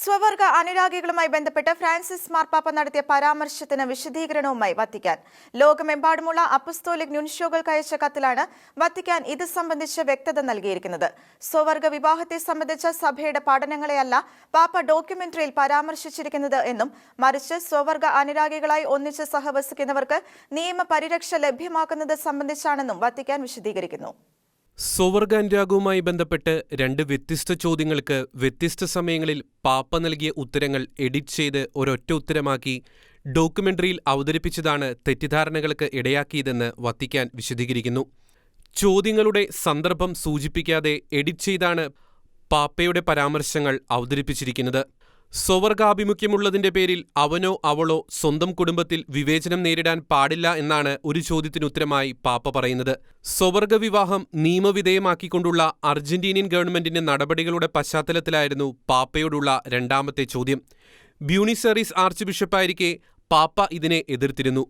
സ്വവർഗ അനുരാഗികളുമായി ബന്ധപ്പെട്ട് ഫ്രാൻസിസ് മാർപ്പാപ്പ നടത്തിയ പരാമർശത്തിന് വിശദീകരണവുമായി വത്തിക്കാൻ. ലോകമെമ്പാടുമുള്ള അപ്പസ്തോലിക് ന്യൂൻഷോകൾക്ക് അയച്ച കത്തിലാണ് വത്തിക്കാൻ ഇത് സംബന്ധിച്ച് വ്യക്തത നൽകിയിരിക്കുന്നത്. സ്വവർഗ വിവാഹത്തെ സംബന്ധിച്ച സഭയുടെ പഠനങ്ങളെയല്ല പാപ്പ ഡോക്യുമെന്ററിയിൽ പരാമർശിച്ചിരിക്കുന്നത് എന്നും മറിച്ച് സ്വവർഗ അനുരാഗികളായി ഒന്നിച്ച് സഹവസിക്കുന്നവർക്ക് നിയമപരിരക്ഷ ലഭ്യമാക്കുന്നത് സംബന്ധിച്ചാണെന്നും വത്തിക്കാൻ വിശദീകരിക്കുന്നു. സ്വവർഗാനുരാഗവുമായി ബന്ധപ്പെട്ട് രണ്ട് വ്യത്യസ്ത ചോദ്യങ്ങൾക്ക് വ്യത്യസ്ത സമയങ്ങളിൽ പാപ്പ നൽകിയ ഉത്തരങ്ങൾ എഡിറ്റ് ചെയ്ത് ഒരൊറ്റ ഉത്തരമാക്കി ഡോക്യുമെന്ററിയിൽ അവതരിപ്പിച്ചതാണ് തെറ്റിദ്ധാരണകൾക്ക് ഇടയാക്കിയതെന്ന് വത്തിക്കാൻ വിശദീകരിക്കുന്നു. ചോദ്യങ്ങളുടെ സന്ദർഭം സൂചിപ്പിക്കാതെ എഡിറ്റ് ചെയ്താണ് പാപ്പയുടെ പരാമർശങ്ങൾ അവതരിപ്പിച്ചിരിക്കുന്നത്. സ്വവർഗാഭിമുഖ്യമുള്ളതിന്റെ പേരിൽ അവനോ അവളോ സ്വന്തം കുടുംബത്തിൽ വിവേചനം നേരിടാൻ പാടില്ല എന്നാണ് ഒരു ചോദ്യത്തിനുത്തരമായി പാപ്പ പറയുന്നത്. സ്വവർഗ വിവാഹം നിയമവിധേയമാക്കിക്കൊണ്ടുള്ള അർജന്റീനിയൻ ഗവൺമെന്റിന്റെ നടപടികളുടെ പശ്ചാത്തലത്തിലായിരുന്നു പാപ്പയോടുള്ള രണ്ടാമത്തെ ചോദ്യം. ബ്യൂണിസറീസ് ആർച്ച് ബിഷപ്പായിരിക്കെ പാപ്പ ഇതിനെ എതിർത്തിരുന്നു.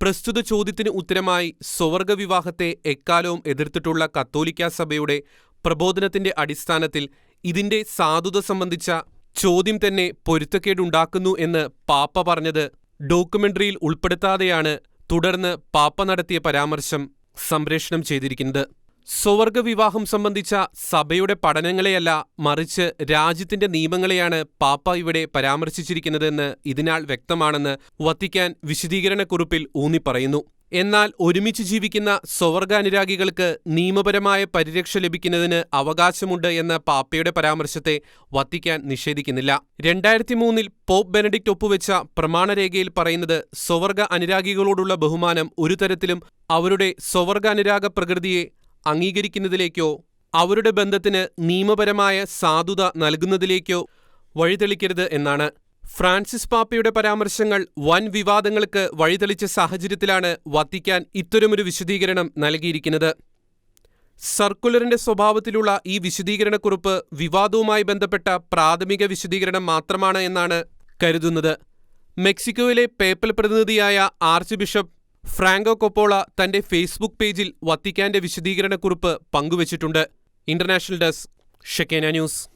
പ്രസ്തുത ചോദ്യത്തിന് ഉത്തരമായി സ്വവർഗ വിവാഹത്തെ എക്കാലവും എതിർത്തിട്ടുള്ള കത്തോലിക്കാ സഭയുടെ പ്രബോധനത്തിന്റെ അടിസ്ഥാനത്തിൽ ഇതിന്റെ സാധുത സംബന്ധിച്ച ചോദ്യം തന്നെ പൊരുത്തക്കേടുണ്ടാക്കുന്നു എന്ന് പാപ്പ പറഞ്ഞത് ഡോക്യുമെന്ററിയിൽ ഉൾപ്പെടുത്താതെയാണ് തുടർന്ന് പാപ്പ നടത്തിയ പരാമർശം സംപ്രേഷണം ചെയ്തിരിക്കുന്നത്. സ്വവർഗ വിവാഹം സംബന്ധിച്ച സഭയുടെ പഠനങ്ങളെയല്ല മറിച്ച് രാജ്യത്തിന്റെ നിയമങ്ങളെയാണ് പാപ്പ ഇവിടെ പരാമർശിച്ചിരിക്കുന്നതെന്ന് ഇതിനാൽ വ്യക്തമാണെന്ന് വത്തിക്കാൻ വിശദീകരണക്കുറിപ്പിൽ ഊന്നിപ്പറയുന്നു. എന്നാൽ ഒരുമിച്ച് ജീവിക്കുന്ന സ്വവർഗാനുരാഗികൾക്ക് നിയമപരമായ പരിരക്ഷ ലഭിക്കുന്നതിന് അവകാശമുണ്ട് എന്ന പാപ്പയുടെ പരാമർശത്തെ വത്തിക്കാൻ നിഷേധിക്കുന്നില്ല. രണ്ടായിരത്തി മൂന്നിൽ പോപ്പ് ബെനഡിക്ട് ഒപ്പുവെച്ച പ്രമാണരേഖയിൽ പറയുന്നത് സ്വവർഗ അനുരാഗികളോടുള്ള ബഹുമാനം ഒരു തരത്തിലും അവരുടെ സ്വവർഗാനുരാഗ പ്രകൃതിയെ അംഗീകരിക്കുന്നതിലേക്കോ അവരുടെ ബന്ധത്തിന് നിയമപരമായ സാധുത നൽകുന്നതിലേക്കോ വഴിതെളിക്കരുത് എന്നാണ്. ഫ്രാൻസിസ് പാപ്പയുടെ പരാമർശങ്ങൾ വൻ വിവാദങ്ങൾക്ക് വഴിതെളിച്ച സാഹചര്യത്തിലാണ് വത്തിക്കാൻ ഇത്തരമൊരു വിശദീകരണം നൽകിയിരിക്കുന്നത്. സർക്കുലറിന്റെ സ്വഭാവത്തിലുള്ള ഈ വിശദീകരണക്കുറിപ്പ് വിവാദവുമായി ബന്ധപ്പെട്ട പ്രാഥമിക വിശദീകരണം മാത്രമാണ് എന്നാണ് കരുതുന്നത്. മെക്സിക്കോയിലെ പേപ്പൽ പ്രതിനിധിയായ ആർച്ച് ബിഷപ്പ് ഫ്രാങ്കോ കൊപ്പോള തന്റെ ഫേസ്ബുക്ക് പേജിൽ വത്തിക്കാന്റെ വിശദീകരണക്കുറിപ്പ് പങ്കുവച്ചിട്ടുണ്ട്. International desk Shekinah news.